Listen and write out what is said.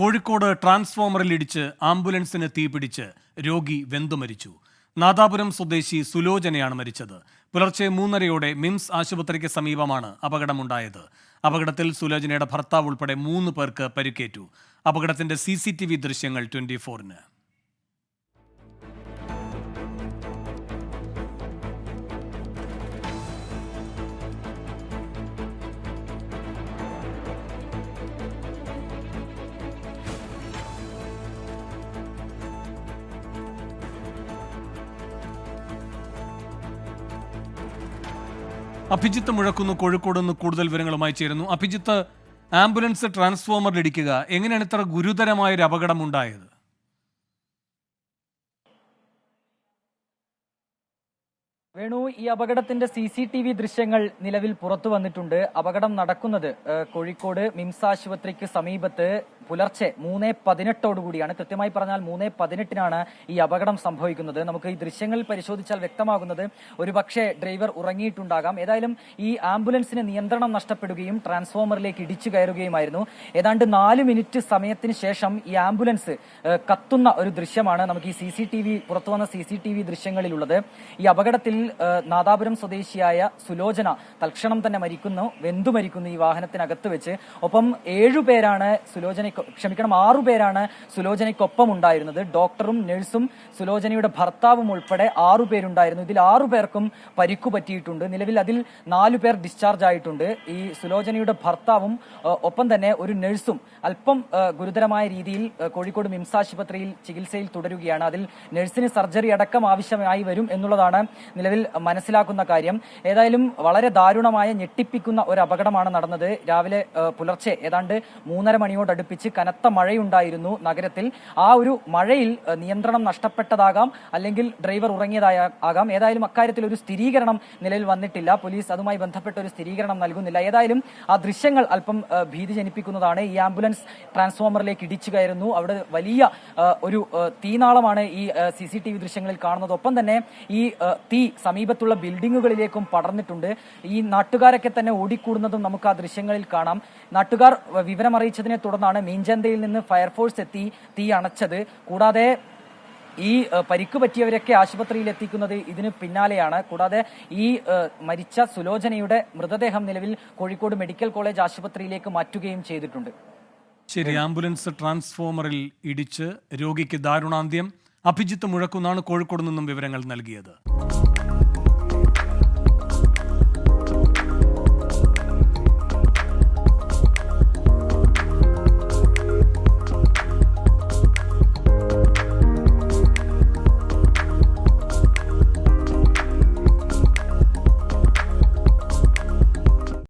കോഴിക്കോട് ട്രാൻസ്ഫോമറിൽ ഇടിച്ച് ആംബുലൻസിന് തീപിടിച്ച് രോഗി വെന്തു മരിച്ചു. നാദാപുരം സ്വദേശി സുലോചനയാണ് മരിച്ചത്. പുലർച്ചെ മൂന്നരയോടെ മിംസ് ആശുപത്രിക്ക് സമീപമാണ് അപകടമുണ്ടായത്. അപകടത്തിൽ സുലോചനയുടെ ഭർത്താവ് ഉൾപ്പെടെ മൂന്ന് പേർക്ക് പരിക്കേറ്റു. അപകടത്തിന്റെ സി സി ടി വി ദൃശ്യങ്ങൾ ട്വന്റി ഫോറിന്. അഭിജിത്ത് മുഴക്കുന്നു കോഴിക്കോട് നിന്ന് കൂടുതൽ വിവരങ്ങളുമായി ചേരുന്നു. അഭിജിത്ത് ആംബുലൻസ് ട്രാൻസ്ഫോമറിൽ ഇടിക്കുക. എങ്ങനെയാണ് ഇത്ര ഗുരുതരമായ ഒരു അപകടം ഉണ്ടായത് വേണു ഈ അപകടത്തിന്റെ സി സി ടി വി ദൃശ്യങ്ങൾ നിലവിൽ പുറത്തു വന്നിട്ടുണ്ട്. അപകടം നടക്കുന്നത് കോഴിക്കോട് മിംസ് ആശുപത്രിക്ക് സമീപത്ത് പുലർച്ചെ മൂന്ന് പതിനെട്ടോടുകൂടിയാണ് കൃത്യമായി പറഞ്ഞാൽ മൂന്ന് പതിനെട്ടിനാണ് ഈ അപകടം സംഭവിക്കുന്നത്. നമുക്ക് ഈ ദൃശ്യങ്ങൾ പരിശോധിച്ചാൽ വ്യക്തമാകുന്നത് ഒരുപക്ഷെ ഡ്രൈവർ ഉറങ്ങിയിട്ടുണ്ടാകാം. ഏതായാലും ഈ ആംബുലൻസിന് നിയന്ത്രണം നഷ്ടപ്പെടുകയും ട്രാൻസ്ഫോമറിലേക്ക് ഇടിച്ചു കയറുകയുമായിരുന്നു. ഏതാണ്ട് നാല് മിനിറ്റ് സമയത്തിന് ശേഷം ഈ ആംബുലൻസ് കത്തുന്ന ഒരു ദൃശ്യമാണ് നമുക്ക് ഈ സി സി ടി വി പുറത്തു വന്ന സി സി ടി വി ദൃശ്യങ്ങളിലുള്ളത്. ഈ അപകടത്തിൽ നാദാപുരം സ്വദേശിയായ സുലോചന തൽക്ഷണം തന്നെ മരിക്കുന്നു. വെന്തു മരിക്കുന്നു ഈ വാഹനത്തിനകത്ത് വെച്ച്. ഒപ്പം ഏഴുപേരാണ് സുലോചനയ്ക്ക് ക്ഷമിക്കണം ആറുപേരാണ് സുലോചനയ്ക്കൊപ്പം ഉണ്ടായിരുന്നത് ഡോക്ടറും നഴ്സും സുലോചനയുടെ ഭർത്താവും ഉൾപ്പെടെ ആറുപേരുണ്ടായിരുന്നു ഇതിൽ ആറുപേർക്കും പരിക്കു പറ്റിയിട്ടുണ്ട്. നിലവിൽ അതിൽ നാലു പേർ ഡിസ്ചാർജ് ആയിട്ടുണ്ട്. ഈ സുലോചനയുടെ ഭർത്താവും ഒപ്പം തന്നെ ഒരു നഴ്സും അല്പം ഗുരുതരമായ രീതിയിൽ കോഴിക്കോട് മിംസ് ആശുപത്രിയിൽ ചികിത്സയിൽ തുടരുകയാണ്. അതിൽ നഴ്സിന് സർജറി അടക്കം ആവശ്യമായി വരും എന്നുള്ളതാണ് നിലവിൽ മനസ്സിലാക്കുന്ന കാര്യം ഏതായാലും വളരെ ദാരുണമായ ഞെട്ടിപ്പിക്കുന്ന ഒരു അപകടമാണ് നടന്നത്. രാവിലെ പുലർച്ചെ ഏതാണ്ട് മൂന്നര മണിയോടടുപ്പിച്ച് കനത്ത മഴയുണ്ടായിരുന്നു നഗരത്തിൽ. ആ ഒരു മഴയിൽ നിയന്ത്രണം നഷ്ടപ്പെട്ടതാകാം അല്ലെങ്കിൽ ഡ്രൈവർ ഉറങ്ങിയതായ ആകാം. ഏതായാലും അക്കാര്യത്തിൽ ഒരു സ്ഥിരീകരണം നിലവിൽ വന്നിട്ടില്ല. പോലീസ് അതുമായി ബന്ധപ്പെട്ട ഒരു സ്ഥിരീകരണം നൽകുന്നില്ല. ഏതായാലും ആ ദൃശ്യങ്ങൾ അല്പം ഭീതി ജനിപ്പിക്കുന്നതാണ്. ഈ ആംബുലൻസ് ട്രാൻസ്ഫോമറിലേക്ക് ഇടിച്ചു കയറുന്നു. അവിടെ വലിയ ഒരു തീനാളമാണ് ഈ സി ദൃശ്യങ്ങളിൽ കാണുന്നത്. ഒപ്പം തന്നെ ഈ തീ സമീപത്തുള്ള ബിൽഡിങ്ങുകളിലേക്കും പടർന്നിട്ടുണ്ട്. ഈ നാട്ടുകാരൊക്കെ തന്നെ ഓടിക്കൂടുന്നതും നമുക്ക് ആ ദൃശ്യങ്ങളിൽ കാണാം. നാട്ടുകാർ വിവരമറിയിച്ചതിനെ തുടർന്നാണ് മീൻചന്തയിൽ നിന്ന് ഫയർഫോഴ്സ് എത്തി തീ അണച്ചത്. കൂടാതെ ഈ പരിക്ക് പറ്റിയവരൊക്കെ ആശുപത്രിയിൽ എത്തിക്കുന്നത് ഇതിന് പിന്നാലെയാണ്. കൂടാതെ ഈ മരിച്ച സുലോചനയുടെ മൃതദേഹം നിലവിൽ കോഴിക്കോട് മെഡിക്കൽ കോളേജ് ആശുപത്രിയിലേക്ക് മാറ്റുകയും ചെയ്തിട്ടുണ്ട്. ശരി ആംബുലൻസ് ട്രാൻസ്ഫോമറിൽ ഇടിച്ച് രോഗിക്ക് ദാരുണാന്ത്യം. അഭിജിത്ത് മുഴക്കുന്നാണ് കോഴിക്കോട് നിന്നും വിവരങ്ങൾ നൽകിയത്.